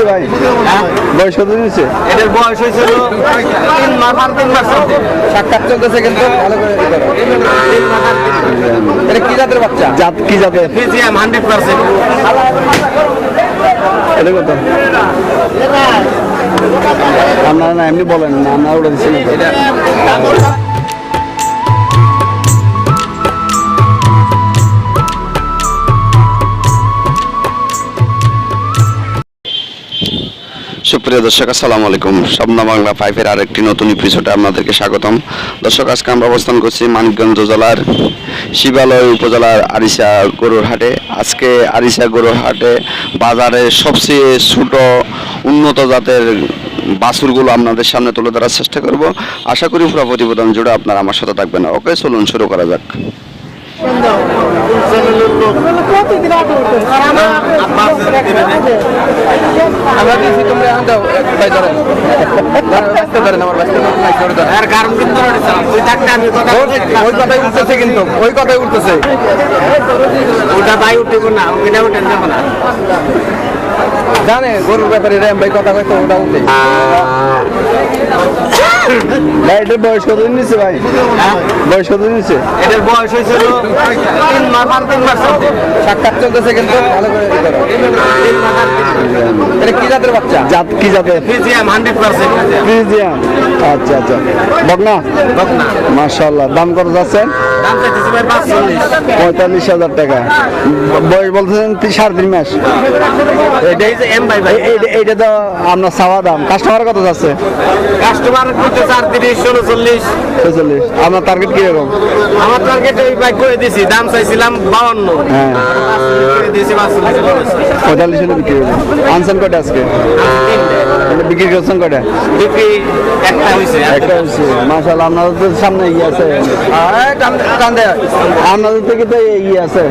নিচ্ছে ভাই? বয়স কত নিচ্ছে এটার বয়স হয়েছিল তিন মাস আর তিন মাস সাক্ষাৎ চলতেছে কিন্তু ভালো করে। এটা কি জাতের বাচ্চা? জাত কি জাতের? ফিজিয়াম হান্ড্রেড পার্সেন্ট এটা কত? আপনারা না এমনি বলেন না আপনারা ওটা দিচ্ছেন সুপ্রিয় দর্শক, আসসালামু আলাইকুম। স্বপ্ন বাংলা ফাইভের আরেকটি নতুন এপিসোডে আপনাদেরকে স্বাগতম। দর্শক, আজকে আমরা অবস্থান করছি মানিকগঞ্জ জেলার শিবালয় উপজেলার আরিসা গরুর হাটে। আজকে আরিসা গরুর হাটে বাজারে সবচেয়ে ছোট, উন্নত জাতের বাছুরগুলো আপনাদের সামনে তুলে ধরার চেষ্টা করব। আশা করি পুরো প্রতিবেদন জুড়ে আপনারা আমার সাথে থাকবেন। ওকে, চলুন শুরু করা যাক। আর কারণ কিন্তু তুই থাকতে উঠতেছে কিন্তু ওই কথাই উঠতেছে। ওটা ভাই উঠবো না, ওইটা উঠে যাব না। জানে গরুর ব্যাপারে র্যাম ভাই কথা কইতো ওটা উঠে এটার বয়স কত নিচ্ছে ভাই? বয়স কত নিচ্ছে এটার বয়স হয়েছিল তিন মাস আর তিন মাস সাক্ষাৎ চলতেছে কিন্তু ভালো করে। এটা কি জাতের বাচ্চা? জাত কি জাতের? ফিজিয়াম হান্ড্রেড পার্সেন্ট। ফ্রিজিয়ান আচ্ছা আচ্ছা। বকনা? বকনা। মাশাল্লাহ দাম কত যাচ্ছেন? দাম চাইতেছি ভাই পাঁচ চল্লিশ পঁয়তাল্লিশ হাজার টাকা। বয়স বলতেছেন সাড়ে তিন মাস। এটাই যে এম ভাই ভাই। এই- এই- এইটা তো আপনার চাওয়া দাম। কাস্টমার কত যাচ্ছে? কাস্টমার করতে চার তিরিশ ষোলো চল্লিশ ছেচল্লিশ আপনার টার্গেট কীরকম? আমার টার্গেট এই বাইক করে দিছি দাম চাইছিলাম বাউন্ন। হ্যাঁ। পঁয়তাল্লিশ হলে বিক্রি হবে আনছেন কটা আজকে? বিক্রি করছেন কটা বিক্রি একটা হয়েছে একটা হচ্ছে মাশাল্লাহ আপনাদের তো সামনে এগিয়ে আছে। দে। আপনাদের থেকে তো এগিয়ে আছে।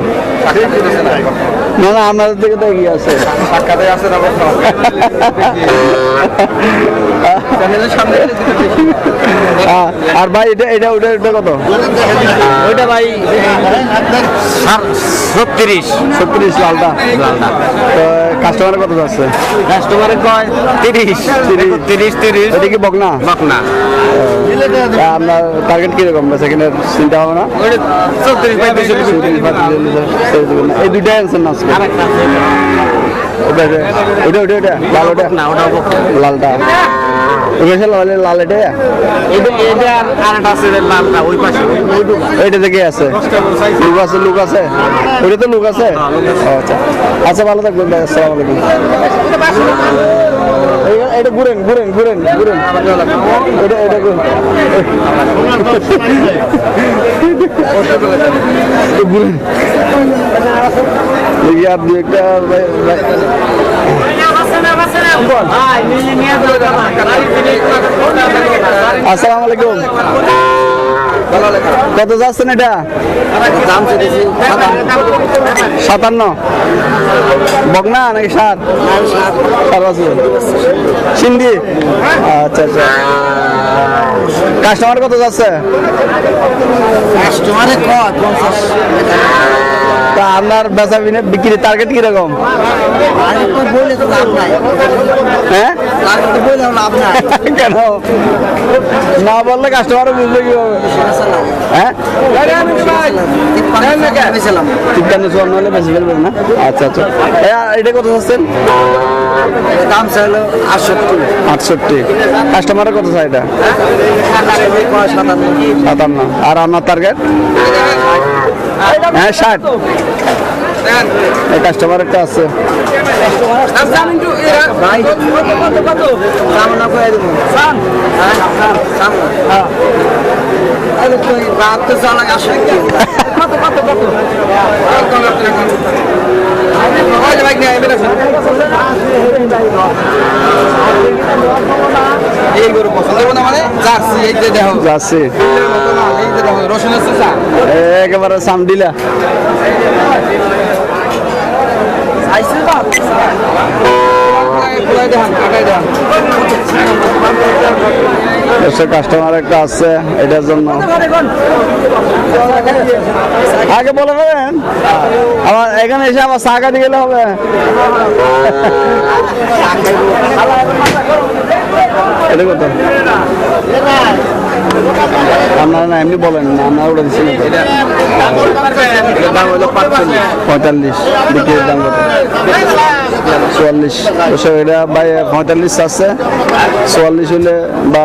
না না আপনাদের দিকে তো এগিয়ে আছে। সাক্ষাতে আছে না আর ভাই এটা এটা ওটা ওটা কত? ওইটা ভাই ছত্রিশ। ছত্রিশ লালটা তো কাস্টমার কত যাচ্ছে? কাস্টমারে কয়? তিরিশ। তিরিশ। তিরিশ এটা কি বকনা? বকনা। আপনার টার্গেট কীরকম? সেকেন্ডের চিন্তা হবে না ওইটা চৌত্রিশ পঁয়ত্রিশ এই দুইটাই আনছেন না আজকে? ওটা ওটা ওটা লাল ওটা লালটা লাল লাল এটা এটা এটা আরেকটা আছে যে লালটা ওই পাশে। ওইটা থেকে আছে? লুক আছে লুক আছে? ওইটা তো লুক আছে? আচ্ছা। আচ্ছা ভালো থাকবেন ভাই আসসালামু আলাইকুম। এটা ঘুরেন ঘুরেন ঘুরেন ঘুরেন। এটা এটা ঘুরেন। দু একটা আসসালামু আলাইকুম কত যাচ্ছেন এটা সাতান্ন বগনা নাকি সাত সিন্দি সিন্ধি আচ্ছা আচ্ছা কাস্টমার কত যাচ্ছে? কাস্টমারে কত তা আপনার বেচা বিনে বিক্রি টার্গেট কীরকম হ্যাঁ? না বললে কাস্টমার বুঝবে কি হবে হ্যাঁ তিপ্পান্ন চুয়ান্ন হলে বেশি ফেলবেন না আচ্ছা আচ্ছা এটা কত যাচ্ছেন দাম চাইলো আটষট্টি আটষট্টি কাস্টমারের কত চাই এটা সাতান্ন আর আপনার টার্গেট হ্যাঁ ষাট। কাস্টমার একটা আছে। এই গরু পছন্দ হবে না মানে জার্সি। এই যে দেখো একেবারে সাম কাস্টমার একটা আসছে এটার জন্য। আগে বলে দেবেন আবার এখানে এসে আবার চা কাটি গেলে হবে। এটা কত? আপনারা না এমনি বলেন না আমরা ওটা দিচ্ছি না। দাম হলো পঁয়তাল্লিশ বিক্রির দাম কত? চুয়াল্লিশ। এটা ভাই পঁয়তাল্লিশ আছে। চুয়াল্লিশ হলে বা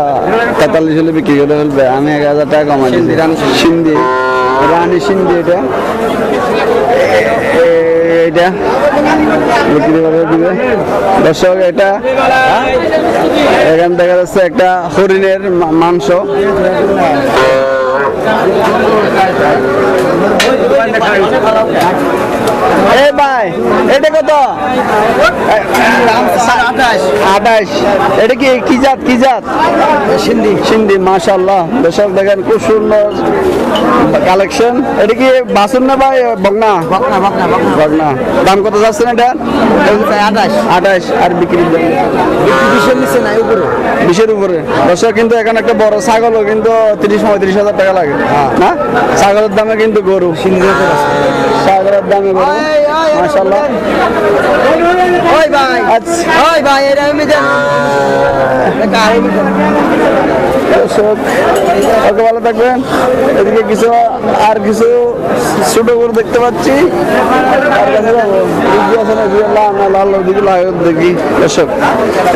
তেতাল্লিশ হলে বিক্রি করে ফেলবে। আমি এক হাজার টাকা কমাই সিন্দি রানী সিন্দি এটা। এটা বিক্রি করে দিবে। দর্শক এটা এখান দেখা যাচ্ছে একটা হরিণের মাংস। এ ভাই এটা কত? আঠাশ। এটা কি কি জাত কি জাত? সিন্ধি। সিন্ধি মাশাল্লাহ দর্শক দেখেন খুব সুন্দর কালেকশন এটা কি বাসুন না ভাই বগনা বগনা দাম কত যাচ্ছেন এটা আঠাশ আঠাশ আর বিক্রির দাম বিশের নিচে নাই উপরে বিশের উপরে দর্শক কিন্তু এখানে একটা বড় ছাগলও কিন্তু তিরিশ পঁয়ত্রিশ হাজার টাকা লাগে না ছাগলের দামে কিন্তু গরু ছাগলের দামে গরু ওই ভাই আচ্ছা ওই ভাই এটা আমি দর্শক ভালো থাকবেন। এদিকে কিছু, আর কিছু ছোট করে দেখতে পাচ্ছি। দেখি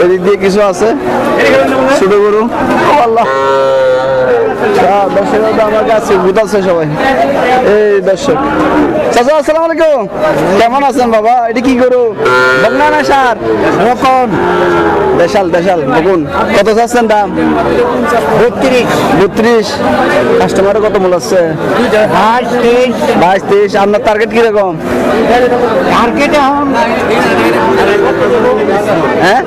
এদিক দিয়ে কিছু আছে। ছোট গরু। আল্লাহ। সবাই। এই কেমন আছেন বাবা? এটা কি করু দেশাল দেশাল, বকুন। কত চাচ্ছেন দাম? বত্রিশ। বত্রিশ। কাস্টমারে কত মূল আছে? বাইশ তেইশ। আপনার টার্গেট কীরকম? এখন হ্যাঁ?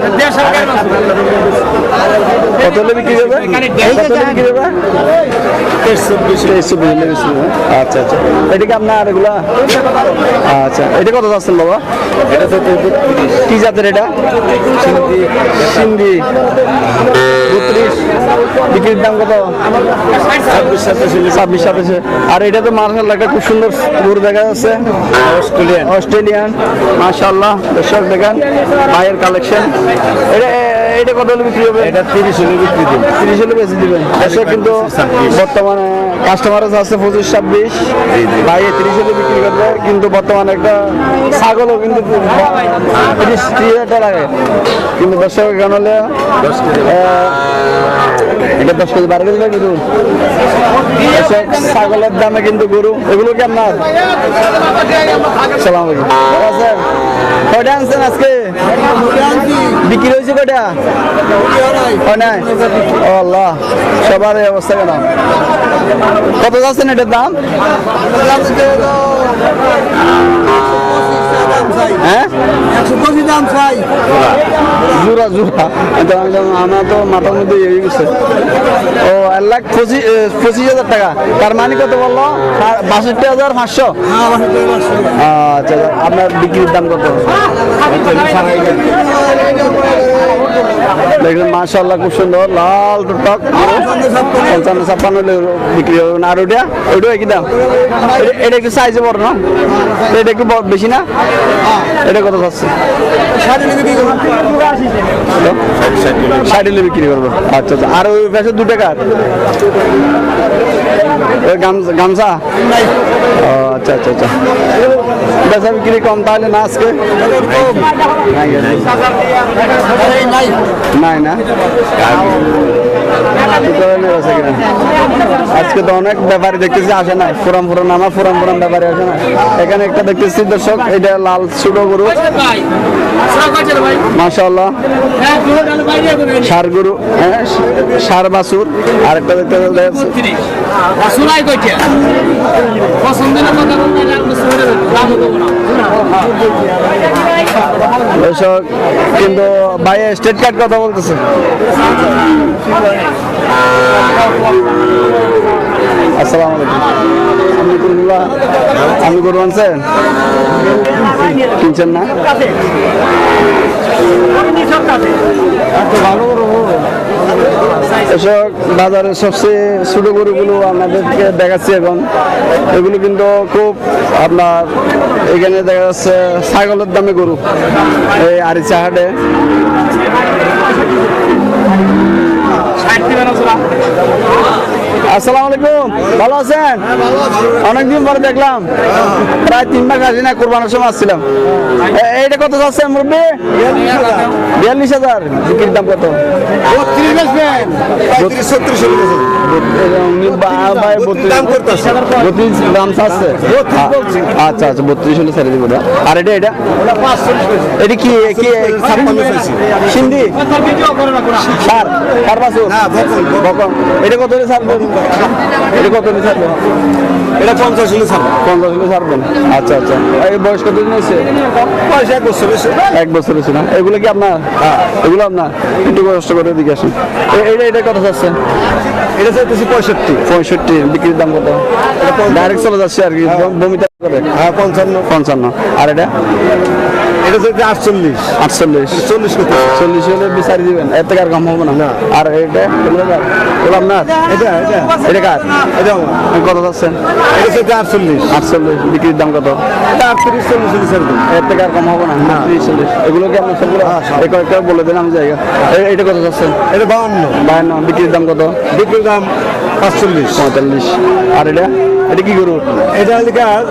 কত বিক্রি করবে? কত বিক্রি করবে। আচ্ছা আচ্ছা। এটা কি আপনার এগুলা? আচ্ছা। এটা কত যাচ্ছেন বাবা? এটা তো কি জাতের এটা? সিন্ধি। সিন্ধি। বত্রিশ। বিক্রির দাম কত? ছাব্বিশ সাতাশে। আর এটা তো মার্শাল্লাহ একটা খুব সুন্দর গরু দেখা যাচ্ছে। অস্ট্রেলিয়ান। অস্ট্রেলিয়ান। মার্শাল্লাহ দর্শক দেখেন ভাইয়ের কালেকশন এটা এটা কত হলে বিক্রি হবে? এটা তিরিশ হলে বিক্রি দিন। তিরিশ হলে বেশি দিবেন। দর্শক কিন্তু বর্তমানে কাস্টমার আছে পঁচিশ ছাব্বিশ। ভাই তিরিশ হলে বিক্রি করবে কিন্তু বর্তমানে একটা ছাগলও কিন্তু তিরিশ ত্রিশ হাজার টাকা লাগে। কিন্তু দর্শক কেন হলে দশ কেজি বারো কেজি লাগবে গরু। ছাগলের দামে কিন্তু গরু, এগুলো কি আপনার? সালাম আলাইকুম। কয়টা আনছেন? আজকে? বিক্রি হয়েছে কয়টা? নাই? আল্লাহ, সবার অবস্থা কেন? কত যাচ্ছেন এটার দাম? হ্যাঁ ইয়ে পঁচিশ টাকা মানে বাষট্টি হাজার আচ্ছা আপনার বিক্রির দাম কত দেখুন মাশাল্লাহ খুব সুন্দর লাল টুকটক পঞ্চান্ন ছাপ্পান্ন বিক্রি হবে। আর ওটা ওইটা কি দাম এটা- একটু সাইজে বড় না এটা একটু বেশি না এটা কত যাচ্ছে ষাট হলে বিক্রি করব? আচ্ছা আচ্ছা। আর ওই পাশে দু টাকার গামছা? গামছা ও আচ্ছা আচ্ছা আচ্ছা। বেচা বিক্রি কম তাহলে না আজকে? নাই না? আজকে তো অনেক ব্যাপারী দেখতেছি, আসে না। পুরান পুরান আমার পুরান পুরান ব্যাপারী আসে না। এখানে একটা দেখতেছি, দর্শক এটা লাল ছোট গরু। মাশাআল্লাহ। সার গরু হ্যাঁ সার দেখতে দাম দেবো না দর্শক, কিন্তু ভাইয়া স্টেট কার্ড কথা বলতেছে। আসসালামু আলাইকুম। আপনি গরু আনছেন কিনছেন না? এসব বাজারের সবচেয়ে ছোট গরুগুলো আপনাদেরকে দেখাচ্ছি এখন। এগুলো কিন্তু খুব আপনার এখানে দেখা যাচ্ছে ছাগলের দামে গরু। এই আরিচা হাটে। আসসালামু আলাইকুম। ভালো আছেন? অনেকদিন পরে দেখলাম। প্রায় তিন মাস আসি না কোরবানের সময় আসছিলাম। এইটা কত যাচ্ছে মুরব্বি? বিয়াল্লিশ হাজার। বিক্রির দাম কত? উনি বা- ভাই বত্রিশ বত্রিশ দাম চাচ্ছে আচ্ছা আচ্ছা বত্রিশ হলে ছেড়ে দিব আর এটা এটা এটা কি কি সিন্ধি সার সার বাছুর বকন এটা কত হলে ছাড়বেন এটা কত হলে ছাড়বেন এটা পঞ্চাশ হলে ছাড় পঞ্চাশ হলে ছাড়বেন আচ্ছা আচ্ছা এই বয়স কত দিন হয়েছে পয়সা এক বছর হয়েছে এক বছর হয়েছে না এগুলো কি আপনার এগুলো আপনার একটু কষ্ট করে দিকে আসেন এটা এটা কত যাচ্ছে এটা চাইতেছি পঁয়ষট্টি। পঁয়ষট্টি বিক্রির দাম কত? ডাইরেক্ট চলে যাচ্ছে আর কি বমিটা করে হ্যাঁ পঞ্চান্ন। পঞ্চান্ন। আর এটা? এটা চাইতে আটচল্লিশ। আটচল্লিশ। চল্লিশ কত চল্লিশ হলে বিচারি দিবেন এর থেকে আর কম হবে না। আর এটা এগুলো আপনার এটা এটা। এটা কার? এটা কত যাচ্ছেন এটা চাইতে আটচল্লিশ। আটচল্লিশ বিক্রির দাম কত? এটা আটত্রিশ চল্লিশ হলে ছাড় এর থেকে আর কম হবে না? ত্রিশ চল্লিশ। এগুলো কি আপনার সবগুলো এই বলে দেন আমি জায়গা। এ- এইটা কত যাচ্ছেন এটা বাউন্ন বায়ান্ন বিক্রির দাম কত? বিক্রির দাম পাঁচচল্লিশ। পঁয়তাল্লিশ। আর এটা? এটা কি গরু? এটা লিখার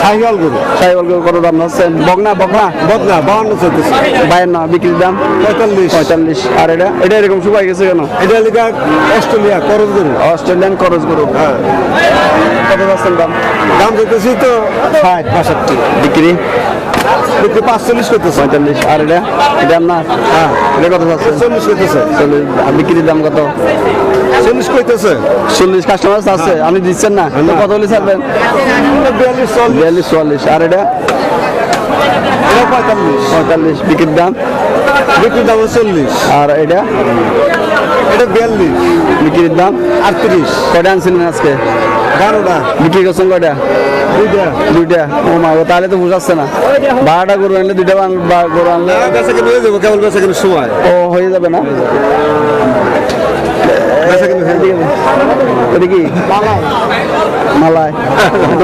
সাহিওয়াল গরু। সাইবল গরু কত দাম যাচ্ছেন বকনা বকনা বদলা বাউন্ন চলতেছে বায়ান্ন বিক্রির দাম? পঁয়তাল্লিশ। পঁয়তাল্লিশ। আর এটা? এটা এরকম শুকাই গেছে কেন? এটা লিখার অস্ট্রেলিয়া করজ গরু। অস্ট্রেলিয়ান করজ গরু। হ্যাঁ। কত দাম? দাম চাইতেছি তো ষাট বাষট্টি। বিক্রি? বিক্রি পাঁচচল্লিশ করতেছে? পঁয়তাল্লিশ। আর এটা? এটা আপনার? হ্যাঁ। এটা কত যাচ্ছেন চল্লিশ করতেছে। চল্লিশ। বিক্রির দাম কত? চল্লিশ কইতেছে। চল্লিশ কাস্টমার আছে? আপনি দিচ্ছেন না? কত হলে ছাড়বেন? বিয়াল্লিশ বিয়াল্লিশ চুয়াল্লিশ। আর এটা? পঁয়তাল্লিশ। পঁয়তাল্লিশ। বিক্রির দাম? বিক্রির দাম চল্লিশ। আর এটা? এটা বিয়াল্লিশ। বিক্রির দাম? আটত্রিশ। কয়টা আনছিলেন আজকে? বারোটা। বিক্রি করছেন কয়টা? দুইটা। দুইটা। ও মা তাহলে তো বুঝাচ্ছে না। বারোটা গরু আনলে দুইটা গরু আনলে বেচা কিনে হয়ে যাব কেবল সময়। ও হয়ে যাবে না? বেচা কিনে হয়ে যাবে। এটা কি? মালাই।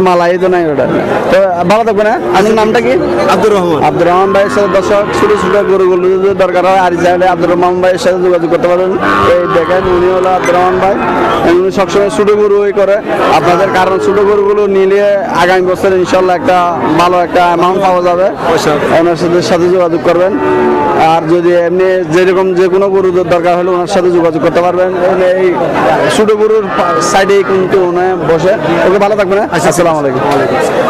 মালাই। তো নাই ওটা। তো ভালো থাকবে না আপনার নামটা কি? আব্দুর রহমান। আব্দুর রহমান ভাইয়ের সাথে দর্শক ছোটো ছোটো গরুগুলো যদি দরকার হয় আর চাইলে আব্দুর রহমান ভাইয়ের সাথে যোগাযোগ করতে পারেন এই দেখেন উনি হলো আব্দুর রহমান ভাই। সবসময় ছোটো গরু ওই করে। আপনাদের কারণ ছোটো গরুগুলো নিলে আগামী বছর ইনশাল্লাহ একটা ভালো একটা অ্যামাউন্ট পাওয়া যাবে। ওনার সাথে সাথে যোগাযোগ করবেন। আর যদি এমনি যেরকম যে কোনো গরু দরকার হলে ওনার সাথে যোগাযোগ করতে পারবেন। এই ছোটো গরুর সাইডে কিন্তু উনি বসে। ওকে ভালো থাকবেন হ্যাঁ? আসসালামু আলাইকুম।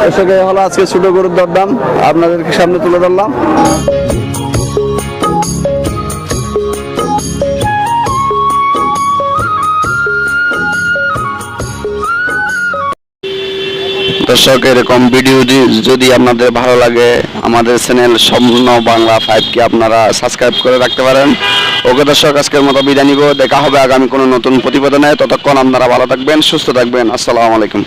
এর সঙ্গে হলো আজকে ছোটো গরুর দরদাম। আপনাদেরকে সামনে তুলে ধরলাম। দর্শক, এরকম ভিডিও যদি- আপনাদের ভালো লাগে, আমাদের চ্যানেল সম্পূর্ণ বাংলা ফাইভকে আপনারা সাবস্ক্রাইব করে রাখতে পারেন। ওকে দর্শক, আজকের মতো বিদায় নিব। দেখা হবে আগামী কোনো নতুন প্রতিবেদনে। ততক্ষণ আপনারা ভালো থাকবেন, সুস্থ থাকবেন। আসসালামু আলাইকুম।